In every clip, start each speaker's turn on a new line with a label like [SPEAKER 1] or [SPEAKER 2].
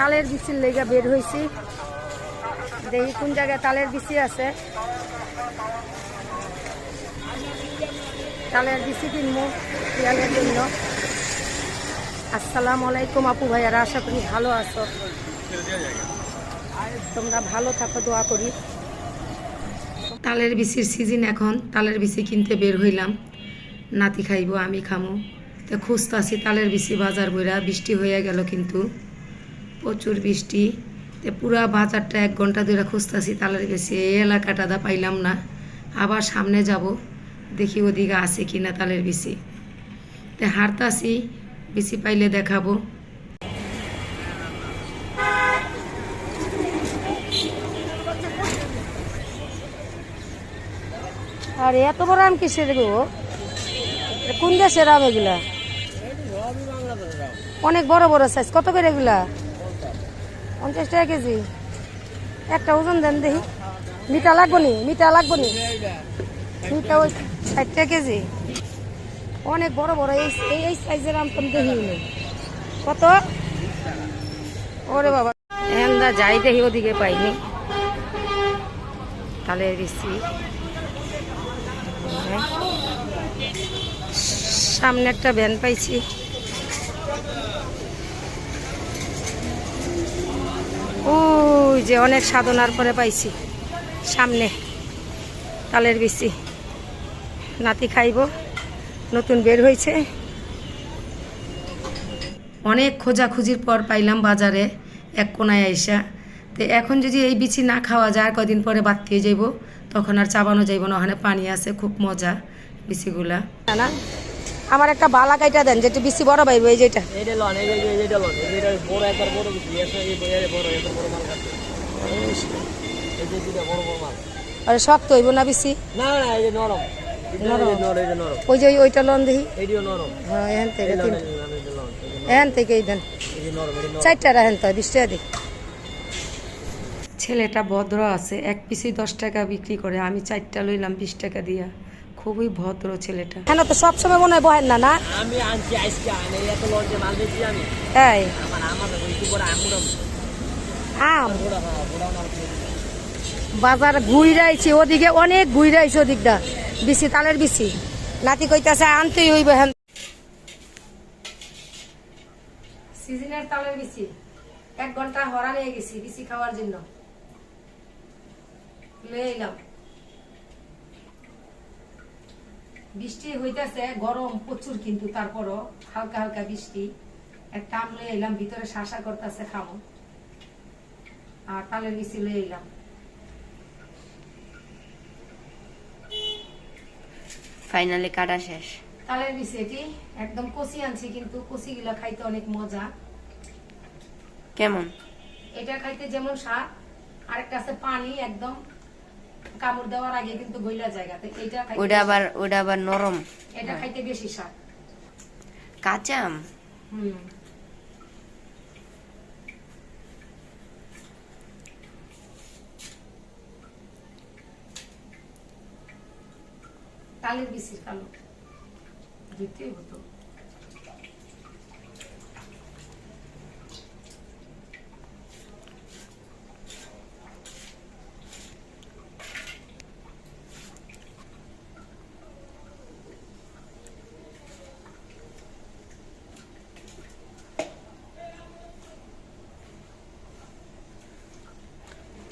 [SPEAKER 1] তালের বিচির লেগে বের হয়েছি দেখি কোন জায়গায় তালের বিচি আছে। তালের বিচি কিনবো, পিয়ালের জন্য। আসসালামু আলাইকুম আপু ভাইয়ারা, আশা করি ভালো আছো। তোমরা ভালো থাকো, দোয়া করি। তালের বিচির সিজন এখন, তালের বিচি কিনতে বের হইলাম। নাতি খাইব, আমি খামো। তো খুঁজতাছি তালের বিচি বাজার বইরা, বৃষ্টি হয়ে গেল কিন্তু। প্রচুর বৃষ্টি। তো পুরা বাজারটা এক ঘণ্টা ধরে খুঁজতাছি, তালের বিচি এই এলাকাটা দা পাইলাম না। আবার সামনে যাব, দেখি ওদিকে আছে কি না তালের বিচি। তো হারতাছি বেশি পাইলে দেখাবো। আর, এত বড় আম কিসের গো? কোন দেশের আম এগুলা? অনেক বড় বড় সাইজ কত করে এগুলা? পঞ্চাশ টাকা কেজি। একটা ওজন দেন দেখি। মিঠা লাগবো নি? মিঠা লাগবো নি? মিঠা ওই ষাট কেজি। অনেক বড় বড়, এই এই- এই সাইজের আম তো দেখি কত? ওরে বাবা। এন্দা যাই দেখি, ওদিকে পাইনি। তাহলে রিসি সামনে একটা ভ্যান পাইছি। ওই যে অনেক সাধনার পরে পাইছি। সামনে তালের বিচি। নাতি খাইব, নতুন বের হয়েছে অনেক খোঁজাখুঁজির পর পাইলাম বাজারে এক কোনায় আইসা। তো এখন যদি এই বিচি না খাওয়া যায় কদিন পরে বাদ দিয়ে যাইব, তখন আর চাবানো যাইব না, ওখানে পানি আছে, খুব মজা বিচিগুলা। না আমার একটা বালা কাইটা দেন যেটা বিচি বড় পাইব এই যেটা আরে শক্ত হইব না বিচি
[SPEAKER 2] না না এই যে নরম এটা এই যে নরম এই যে নরম
[SPEAKER 1] ওই যে ওইটা লন দেখি
[SPEAKER 2] এইটিও নরম
[SPEAKER 1] হ্যাঁ এখান থেকে এখান থেকেই দেন
[SPEAKER 2] নরম, এই যে নরম এই নরম
[SPEAKER 1] চারটা রাখেন তো বিশ টাকা দিই ছেলেটা ভদ্র আছে এক পিসি দশ টাকা বিক্রি করে আমি চারটা লইলাম বিশ টাকা দিয়া খুবই ভদ্র ছেলেটা। কেন তো সবসময় মনে হয় বহেন না না?
[SPEAKER 2] আমি আনছি আজকে আনে এত লঞ্চে মাল বেশি আমি।
[SPEAKER 1] এই।
[SPEAKER 2] আমার আমার একটু বড় আমুরম
[SPEAKER 1] আম
[SPEAKER 2] বড় হ্যাঁ
[SPEAKER 1] বাজার ঘুরাইছি ওদিকে অনেক ঘুরাইছি ওদিকটা। বিসি তালের বিসি। নাতি কইতাছে আনতেই হইব হ্যান সিজনের তালের বিসি। এক ঘণ্টা হরা নিয়ে গেছি বিসি খাওয়ার জন্য। লয়ে এলাম বৃষ্টি হইতাছে গরম প্রচুর কিন্তু তারপরও হালকা হালকা বৃষ্টি। একটা আম লয়ে এলাম ভিতরে শাসা করতেছে খাব আর তালের বিচি লয়ে এলাম।
[SPEAKER 3] ফাইনালি কাটা শেষ।
[SPEAKER 1] তালের বিচি এটি একদম কচি আনছি কিন্তু কচি গুলা খাইতে অনেক মজা।
[SPEAKER 3] কেমন?
[SPEAKER 1] এটা খাইতে যেমন স্বাদ আরেকটা আছে পানি একদম কামড় দেওয়ার আগে কিন্তু গইলা জায়গাতে এটা খাইতে
[SPEAKER 3] ওটা আবার ওটা আবার নরম।
[SPEAKER 1] এটা খাইতে বেশি স্বাদ।
[SPEAKER 3] কাঁচা আম?
[SPEAKER 1] হুম। তালের বিচির কালো। দিতেই হতো।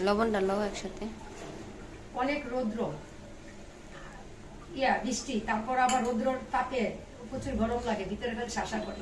[SPEAKER 3] লবণটা লও একসাথে।
[SPEAKER 1] অনেক রৌদ্র। ইয়া বৃষ্টি তারপর আবার রৌদ্রর তাপে প্রচুর গরম লাগে ভিতরে ফেলে শাসা করে।